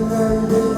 remember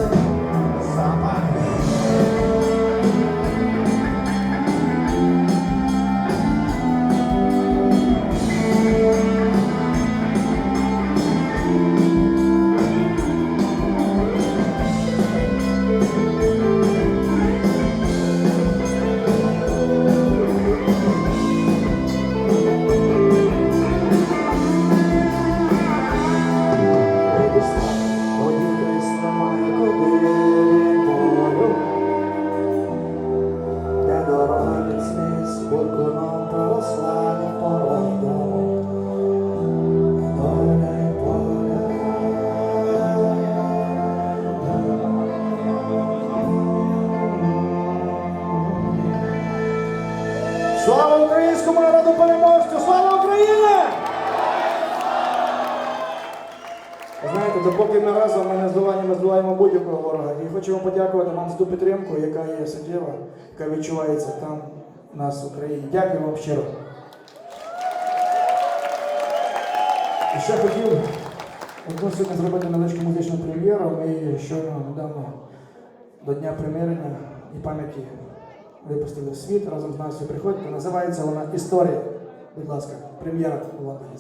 українському народу переможцю! Слава Україні! Знаєте, допоки ми разом ми не здолаємо, ми будь-якого ворога. І хочемо подякувати вам за ту підтримку, яка є суттєва, яка відчувається там, у нас в Україні. Дякую вам щиро. І ще хотів сьогодні зробити невеличку музичну прем'єру. Ми щойно недавно до Дня примирення і пам'яті випустили в світ разом з Настю. Приходьте. Називається вона Історія. Будь ласка, прем'єра у Лондоні.